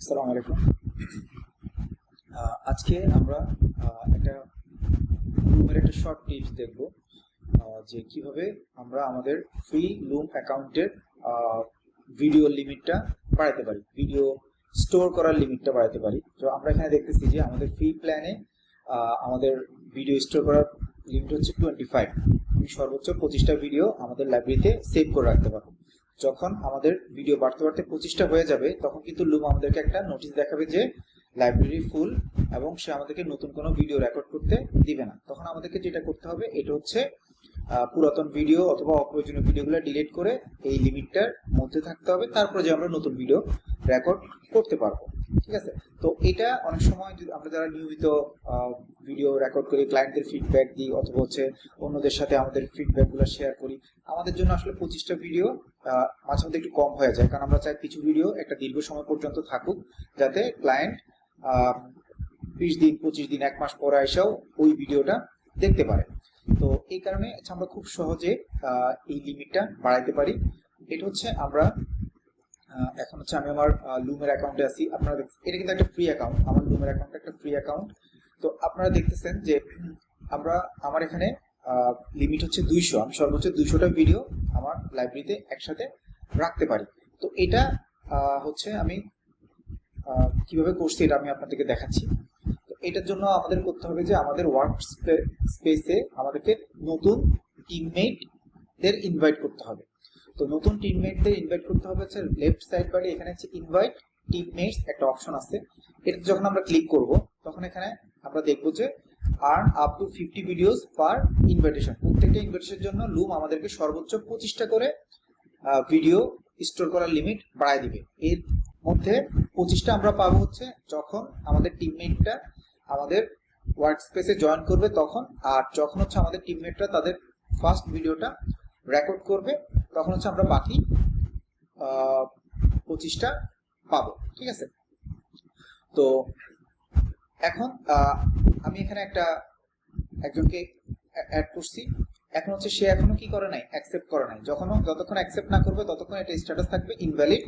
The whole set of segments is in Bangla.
আসসালামু আলাইকুম। আজকে আমরা একটা লুমের একটা শর্ট টিপস দেখব যে কীভাবে আমরা আমাদের ফ্রি লুম অ্যাকাউন্টের ভিডিও লিমিটটা বাড়াতে পারি ভিডিও স্টোর করার লিমিটটা বাড়াতে পারি। তো আমরা এখানে দেখতেছি যে আমাদের ফ্রি প্ল্যানে আমাদের ভিডিও স্টোর করার লিমিট হচ্ছে টোয়েন্টি ফাইভ সর্বোচ্চ পঁচিশটা ভিডিও আমাদের লাইব্রেরিতে সেভ করে রাখতে পারব। যখন আমাদের ভিডিও বাড়তে বাড়তে পঁচিশটা হয়ে যাবে, তখন কিন্তু লুম আমাদেরকে একটা নোটিশ দেখাবে যে লাইব্রেরি ফুল এবং সে আমাদেরকে নতুন কোনো ভিডিও রেকর্ড করতে দিবে না। তখন আমাদেরকে যেটা করতে হবে, এটা হচ্ছে পুরাতন ভিডিও অথবা অপ্রয়োজনীয় ভিডিওগুলো ডিলিট করে এই লিমিটটার মধ্যে থাকতে হবে। তারপরে যে আমরা নতুন ভিডিও রেকর্ড করতে পারব। ঠিক আছে? তো এটা অনেক সময় যদি আমরা যারা নিয়মিত ভিডিও রেকর্ড করি ক্লায়েন্টদের ফিডব্যাক দিই অথবা হচ্ছে অন্যদের সাথে আমাদের ফিডব্যাকগুলো শেয়ার করি, আমাদের জন্য আসলে পঁচিশটা ভিডিও মাঝে মধ্যে একটু কম হয়ে যায়। কারণ আমরা চাই কিছু ভিডিও একটা দীর্ঘ সময় পর্যন্ত থাকুক, যাতে ক্লায়েন্ট বিশ দিন, পঁচিশ দিন, এক মাস পরে এসেও ওই ভিডিওটা দেখতে পারে। তো এই কারণে আমরা খুব সহজে এই লিমিটটা বাড়াইতে পারি। এটা হচ্ছে আমরা এখন হচ্ছে আমি আমার লুমের অ্যাকাউন্টে আছি। আপনারা দেখছেন এটা কিন্তু একটা ফ্রি অ্যাকাউন্ট আমার লুমের অ্যাকাউন্ট একটা ফ্রি অ্যাকাউন্ট তো আপনারা দেখতেছেন যে আমরা, আমার এখানে লিমিট হচ্ছে দুইশো। আমি সর্বোচ্চ দুইশোটা ভিডিও আমার লাইব্রেরিতে একসাথে রাখতে পারি। তো এটা হচ্ছে আমি কীভাবে করছি এটা আমি আপনাদেরকে দেখাচ্ছি। তো এটার জন্য আমাদের করতে হবে যে আমাদের ওয়ার্ক স্পেসে আমাদেরকে নতুন টিমমেটদের ইনভাইট করতে হবে। তো নতুন টিমমেটদের ইনভাইট করতে হবে হচ্ছে লেফট সাইড বারে এখানে হচ্ছে ইনভাইট টিমমেটস একটা অপশন আছে। এটা যখন আমরা ক্লিক করব, তখন এখানে আমরা দেখব যে earn up to fifty videos per invitation প্রত্যেকটা ইনভাইটেশনের জন্য লুম আমাদেরকে সর্বোচ্চ পঁচিশটা করে ভিডিও স্টোর করার লিমিট বাড়ায় দিবে। এর মধ্যে পঁচিশটা আমরা পাবো হচ্ছে যখন আমাদের টিমমেটটা আমাদের ওয়ার্ক স্পেসে জয়েন করবে তখন, আর যখন হচ্ছে আমাদের টিমমেটরা তাদের ফার্স্ট ভিডিওটা রেকর্ড করবে তখন হচ্ছে আমরা বাকি পঁচিশটা পাবো, ঠিক আছে? তো এখন আমি এখানে একটা একজনকে অ্যাড করছি। এখন হচ্ছে সে এখনও কি করে নাই? অ্যাকসেপ্ট করে নাই। যখন যতক্ষণ অ্যাকসেপ্ট না করবে, ততক্ষণ এটা স্ট্যাটাস থাকবে invalid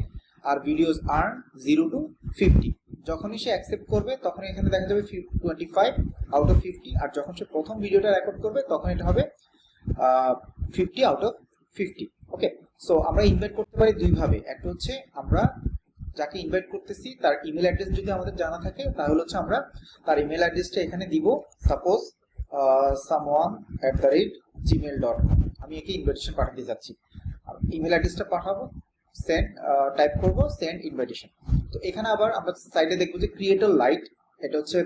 R videos earn zero to fifty যখনই সে অ্যাকসেপ্ট করবে তখন এখানে দেখা যাবে twenty five out of fifty আর যখন সে প্রথম ভিডিওটা রেকর্ড করবে, তখন এটা হবে fifty out of fifty okay so আমরা ইনভাইট করতে পারি দুইভাবে। একটা হচ্ছে আমরা যাকে ইনভাইট করতেছি, তার ইমেল অ্যাড্রেস যদি আমাদের জানা থাকে, তাহলে হচ্ছে আমরা তার ইমেল অ্যাড্রেসটা এখানে দিব। Suppose someone at the rate Gmail dot আমি একে ইনভাইটেশন পাঠাতে যাচ্ছি। ইমেল অ্যাড্রেসটা পাঠাবো সেন্ড টাইপ করব সেন্ড ইনভাইটেশন তো এখানে আবার আমরা সাইডে দেখব যে ক্রিয়েটর লাইট এটা হচ্ছে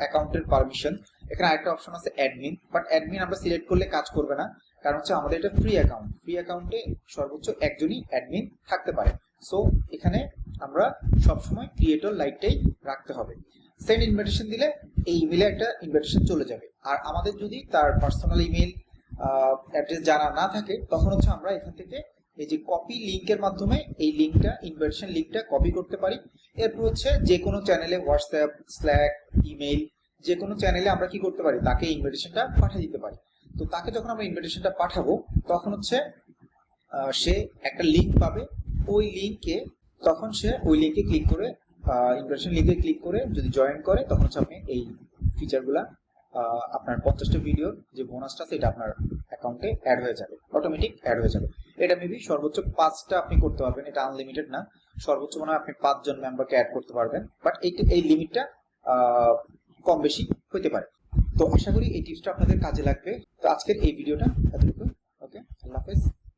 অ্যাকাউন্টের পারমিশন এখানে আরেকটা অপশন আছে অ্যাডমিন বাট অ্যাডমিন আমরা সিলেক্ট করলে কাজ করবে না। কারণ হচ্ছে আমাদের এটা ফ্রি অ্যাকাউন্ট ফ্রি অ্যাকাউন্টে সর্বোচ্চ একজনই অ্যাডমিন থাকতে পারে। সো এখানে আমরা সবসময় ক্রিয়েটর লাইটটাই রাখতে হবে। সেন্ড ইনভিটেশন দিলে এই ইমেলে একটা ইনভিটেশন চলে যাবে। আর আমাদের যদি তার পার্সোনাল ইমেল অ্যাড্রেস জানা না থাকে, তখন হচ্ছে আমরা এখান থেকে এই যে কপি লিংকের মাধ্যমে এই লিংকটা ইনভিটেশন লিংকটা কপি করতে পারি। এরপর হচ্ছে যে কোনো চ্যানেলে হোয়াটসঅ্যাপ স্ল্যাক ইমেল যে কোনো চ্যানেলে আমরা কি করতে পারি? তাকে ইনভিটেশনটা পাঠিয়ে দিতে পারি। তো তাকে যখন আমরা ইনভিটেশনটা পাঠাবো, তখন হচ্ছে সে একটা লিংক পাবে। ওই লিংকে তখন সে ওই লিংকে ক্লিক করে ইনভিটেশন লিংকে ক্লিক করে যদি জয়েন করে, তখন হচ্ছে আপনি এই ফিচারগুলা আপনার পঞ্চাশটা ভিডিওর যে বোনাসটা সেটা আপনার অ্যাকাউন্টে অ্যাড হয়ে যাবে। অটোমেটিক অ্যাড হয়ে যাবে। এটা মেবি সর্বোচ্চ পাঁচটা আপনি করতে পারবেন, এটা আনলিমিটেড না। সর্বোচ্চ মনে হয় আপনি পাঁচজন মেম্বারকে অ্যাড করতে পারবেন। বাট এই এই লিমিটটা কম বেশি হতে পারে। তো আশা করি এই টিপসটা আপনাদের কাজে লাগবে। তো আজকের এই ভিডিওটা এতটুকু। ওকে আল্লাহ হাফেজ।